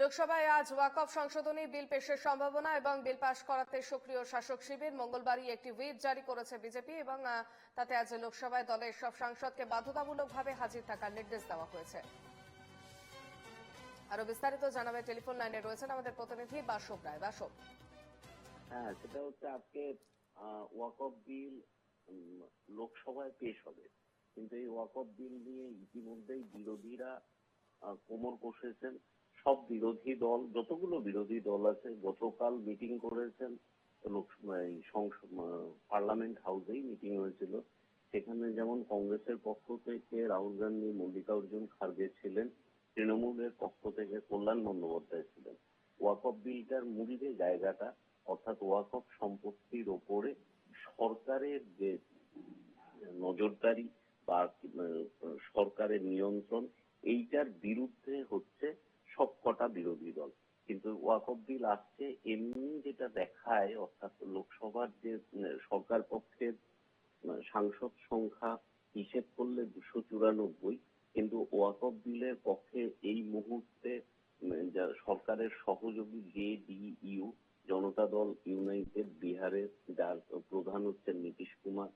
লোকসভায় আজ ওয়াকফ সংশোধনী বিল পেশের সম্ভাবনা এবং বিল পাশ করাতে সক্রিয় শাসক শিবির মঙ্গলবারই একটি হুইপ জারি করেছে বিজেপি এবং তাতে আজ লোকসভায় দলের সব সাংসদকে বাধ্যতামূলকভাবে হাজির থাকার নির্দেশ দেওয়া হয়েছে। আরও বিস্তারিত জানাবে টেলিফোন লাইনে রয়েছেন আমাদের প্রতিনিধি বাসব রায়। বাসব। হ্যাঁ সেটা হচ্ছে আজকে ওয়াকফ বিল লোকসভায় পেশ হবে। কিন্তু এই ওয়াকফ বিল নিয়ে ইতিমধ্যেই বিরোধীরা কোমর কষেছেন। সব বিরোধী দল যতগুলো বিরোধী দল আছে গতকাল মিটিং করেছেন লোক এই সংস- আহ, পার্লামেন্ট হাউসেই মিটিং হয়েছিল। সেখানে যেমন কংগ্রেসের পক্ষ থেকে রাহুল গান্ধী মল্লিকার্জুন খার্গে ছিলেন তৃণমূলের পক্ষ থেকে কল্যাণ বন্দ্যোপাধ্যায় ছিলেন। ওয়াকফ বিলটার মূল যে জায়গাটা অর্থাৎ ওয়াকফ সম্পত্তির ওপরে সরকারের যে নজরদারি বা সরকারের নিয়ন্ত্রণ এইটার বিরুদ্ধে হচ্ছে সবকটা বিরোধী দল। কিন্তু ওয়াকফ বিল আসছে এমনি যেটা দেখায়, অর্থাৎ লোকসভার যে সরকার পক্ষের সাংসদ সংখ্যা হিসেব করলে দুশো চুরানব্বই, কিন্তু ওয়াকফ বিলের পক্ষে এই মুহূর্তে সরকারের সহযোগী জে ডি ইউ, জনতা দল ইউনাইটেড, বিহারের যার প্রধান হচ্ছেন নীতিশ কুমার,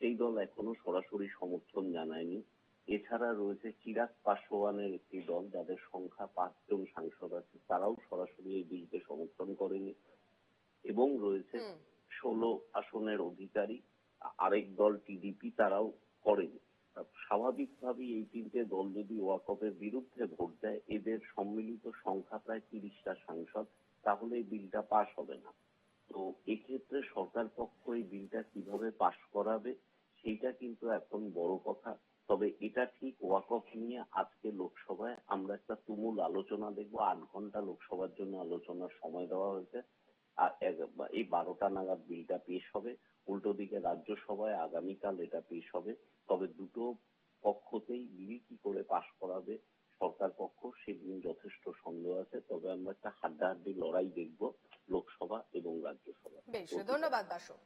সেই দল এখনও সরাসরি সমর্থন জানায়নি। এছাড়া রয়েছে চিরাগ পাসওয়ানের একটি দল যাদের সংখ্যা পাঁচজন সাংসদ আছে। তারাও সরাসরি এই বিলকে সমর্থন করেনি। এবং রয়েছে। ষোলো আসনের অধিকারী আরেক দল টিডিপি তারাও করেনি। স্বাভাবিকভাবেই এই তিনটে দল যদি ওয়াকফের বিরুদ্ধে ভোট দেয় এদের সম্মিলিত সংখ্যা প্রায় তিরিশটা সাংসদ তাহলে এই বিলটা পাশ হবে না। তো এক্ষেত্রে সরকার পক্ষ এই বিলটা কীভাবে পাশ করাবে সেইটা কিন্তু এখন বড় কথা। তবে এটা ঠিক ওয়াকফ নিয়ে আজকে লোকসভায় আমরা একটা তুমুল আলোচনা দেখব। আট ঘণ্টা লোকসভার জন্য আলোচনার সময় দেওয়া হয়েছে। আর এই বারোটা নাগাদ বিলটা পেশ হবে। উল্টো দিকে রাজ্যসভায় আগামীকাল এটা পেশ হবে। তবে দুটো পক্ষতেই বিল কি করে পাশ করাবে সরকার পক্ষ সেদিন যথেষ্ট সন্দেহ আছে। তবে আমরা একটা হাড্ডাহাড্ডি লড়াই দেখব লোকসভা এবং রাজ্যসভা বেশ, ধন্যবাদ বাসব